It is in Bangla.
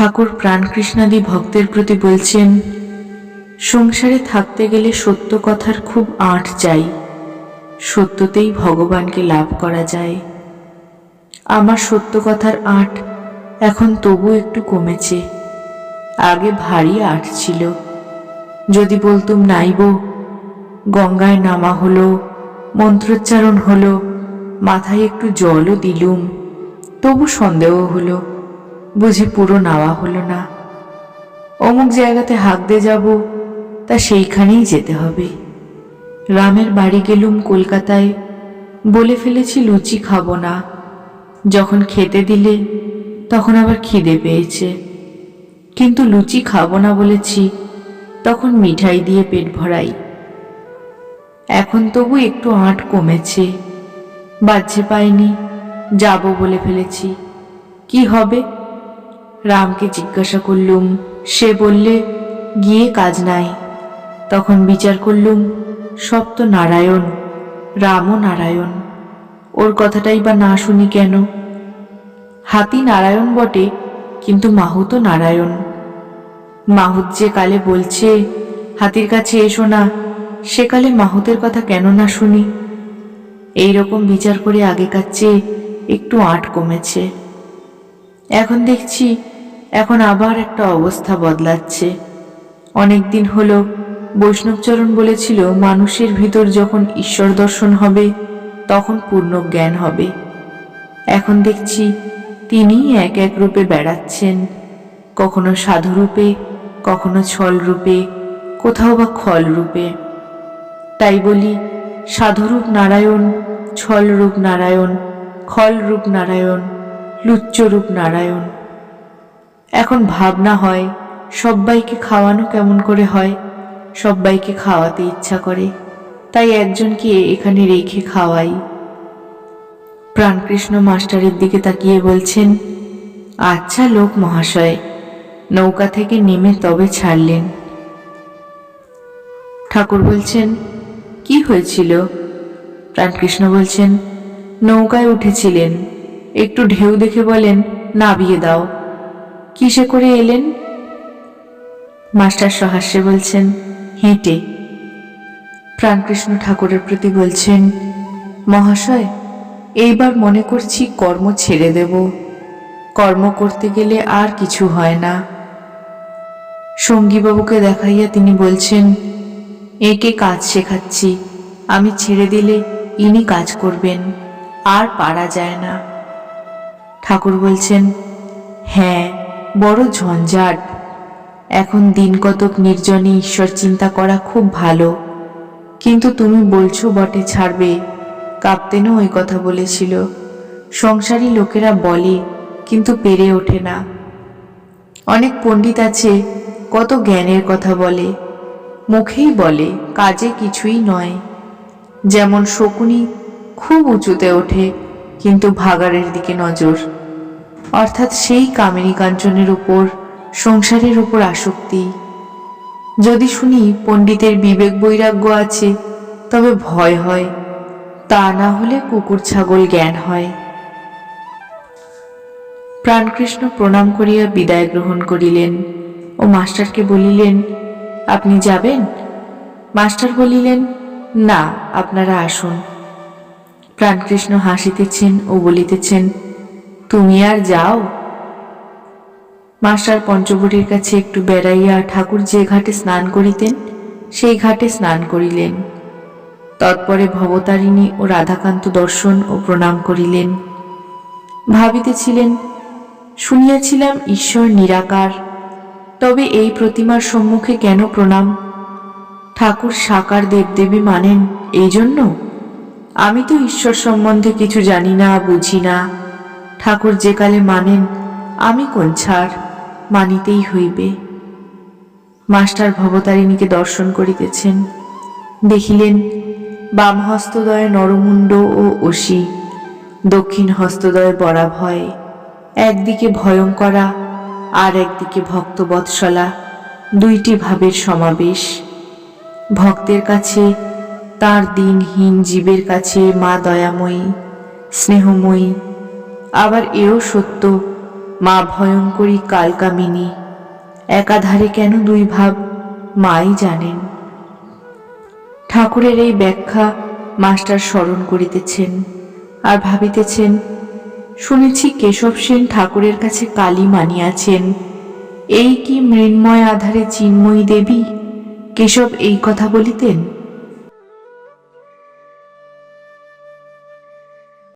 ঠাকুর প্রাণকৃষ্ণাদি ভক্তের প্রতি বলছেন, সংসারে থাকতে গেলে সত্য কথার খুব আঁট চাই। সত্যতেই ভগবানকে লাভ করা যায়। আমার সত্য কথার আঁট এখন তবু একটু কমেছে। আগে ভারী আঁট ছিল। যদি বলতুম নাইব গঙ্গায় নামা হলো, মন্ত্রোচ্চারণ হলো, মাথায় একটু জলও দিলুম, তবু সন্দেহ হলো। বুঝি পুরো নাওয়া হলো না। অমুক জায়গাতে হাঁকতে যাব, তা সেইখানেই যেতে হবে। রামের বাড়ি গেলুম কলকাতায়, বলে ফেলেছি লুচি খাব না। যখন খেতে দিলে, তখন আবার খিদে পেয়েছে। কিন্তু লুচি খাব না বলেছি, তখন মিঠাই দিয়ে পেট ভরাই। এখন তবু একটু আঁট কমেছে, বাজছে পাইনি, যাব বলে ফেলেছি। কি হবে? রামকে জিজ্ঞাসা করলুম, সে বললে, গিয়ে কাজ নাই। তখন বিচার করলুম, সব তো নারায়ণ, রামও নারায়ণ, ওর কথাটাই বা না শুনি কেন? হাতি নারায়ণ বটে, কিন্তু মাহু তো নারায়ণ। মাহুত যে কালে বলছে, হাতির কাছে এসো না সেকালে মাহুতের কথা কেন না শুনি? এই রকম বিচার করে আগেকার চেয়ে একটু আঁট কমেছে। এখন দেখছি এখন আবার একটা অবস্থা বদলাচ্ছে। অনেক দিন হলো বৈষ্ণবচরণ বলেছিল, মানুষের ভিতর যখন ঈশ্বর দর্শন হবে, তখন পূর্ণ জ্ঞান হবে। এখন দেখছি তিনিই এক এক রূপে বেড়াচ্ছেন। কখনো সাধু রূপে, কখনো ছল রূপে, কোথাও বা খল রূপে। তাই বলি সাধুরূপ নারায়ণ, ছল রূপ নারায়ণ, খল রূপ নারায়ণ লুচ্চরূপ নারায়ণ। এখন ভাবনা হয়, সব্বাইকে খাওয়ানো কেমন করে হয়? সব্বাইকে খাওয়াতে ইচ্ছা করে, তাই একজনকে এখানে রেখে খাওয়াই। প্রাণকৃষ্ণ মাস্টারের দিকে তাকিয়ে বলছেন আচ্ছা লোক মহাশয়, নৌকা থেকে নেমে তবে ছাড়লেন। ঠাকুর বলছেন, কি হয়েছিল? প্রাণকৃষ্ণ বলছেন, নৌকায় উঠেছিলেন। একটু ঢেউ দেখে বলেন, নাবিয়ে দাও। কিসে করে এলেন? মাস্টার সহাস্যে বলছেন, হেঁটে। প্রাণকৃষ্ণ ঠাকুরের প্রতি বলছেন, মহাশয়, এইবার মনে করছি কর্ম ছেড়ে দেব। কর্ম করতে গেলে আর কিছু হয় না। সঙ্গীবাবুকে দেখাইয়া তিনি বলছেন, একে কাজ শেখাচ্ছি। আমি ছেড়ে দিলে ইনি কাজ করবেন, আর পারা যায় না। ঠাকুর বলছেন হ্যাঁ বড় ঝঞ্ঝাট। এখন দিন কতক নির্জনে ঈশ্বর চিন্তা করা খুব ভালো। কিন্তু তুমি বলছো বটে ছাড়বে। কাপ্তেনও ওই কথা বলেছিল। সংসারী লোকেরা বলে, কিন্তু পেরে ওঠে না। অনেক পণ্ডিত আছে, কত জ্ঞানের কথা বলে। মুখেই বলে, কাজে কিছুই নয়। যেমন শকুনি খুব উঁচুতে ওঠে, কিন্তু ভাগাড়ের দিকে নজর। অর্থাৎ সেই কামিনী কাঞ্চনের উপর, সংসারের উপর আসক্তি। যদি শুনি পণ্ডিতের বিবেক বৈরাগ্য আছে, তবে ভয় হয়, তা না হলে কুকুর ছাগল জ্ঞান হয়। প্রাণকৃষ্ণ প্রণাম করিয়া বিদায় গ্রহণ করিলেন ও মাস্টারকে বলিলেন, আপনি যাবেন? মাস্টার বলিলেন, না, আপনারা আসুন। প্রাণকৃষ্ণ হাসিতেছেন ও বলিতেছেন তুমি আর যাও। মাস্টার পঞ্চবটির কাছে একটু বেড়াইয়া ঠাকুর যে ঘাটে স্নান করিতেন, সেই ঘাটে স্নান করিলেন। তৎপরে ভবতারিণী ও রাধাকান্ত দর্শন ও প্রণাম করিলেন। ভাবিতেছিলেন, শুনিয়াছিলাম ঈশ্বর নিরাকার, তবে এই প্রতিমার সম্মুখে কেন প্রণাম? ঠাকুর সাকার দেবদেবী মানেন এই জন্য আমি তো ঈশ্বর সম্বন্ধে কিছু জানি না, বুঝি না। ঠাকুর যে কালে মানেন, আমি কোন ছাড় মানিতেই হইবে। মাস্টার ভবতারিণীকে দর্শন করিতেছেন। দেখিলেন বাম হস্তদয়ে নরমুণ্ড ও অসি দক্ষিণ হস্তদয়ে বরাভয়, একদিকে ভয়ঙ্করা আর একদিকে ভক্তবৎসলা, দুইটি ভাবের সমাবেশ। ভক্তের কাছে তার দিনহীন জীবের কাছে মা দয়াময়ী, স্নেহময়ী আবার এও সত্য, মা ভয়ঙ্করী কালকামিনী, একাধারে কেন দুই ভাব মাই জানেন। ঠাকুরের এই ব্যাখ্যা মাস্টার স্মরণ করিতেছেন আর ভাবিতেছেন, শুনেছি কেশব সেন ঠাকুরের কাছে কালী মানিয়াছেন। এই কি মৃন্ময় আধারে চিন্ময়ী দেবী? কেশব এই কথা বলিতেন?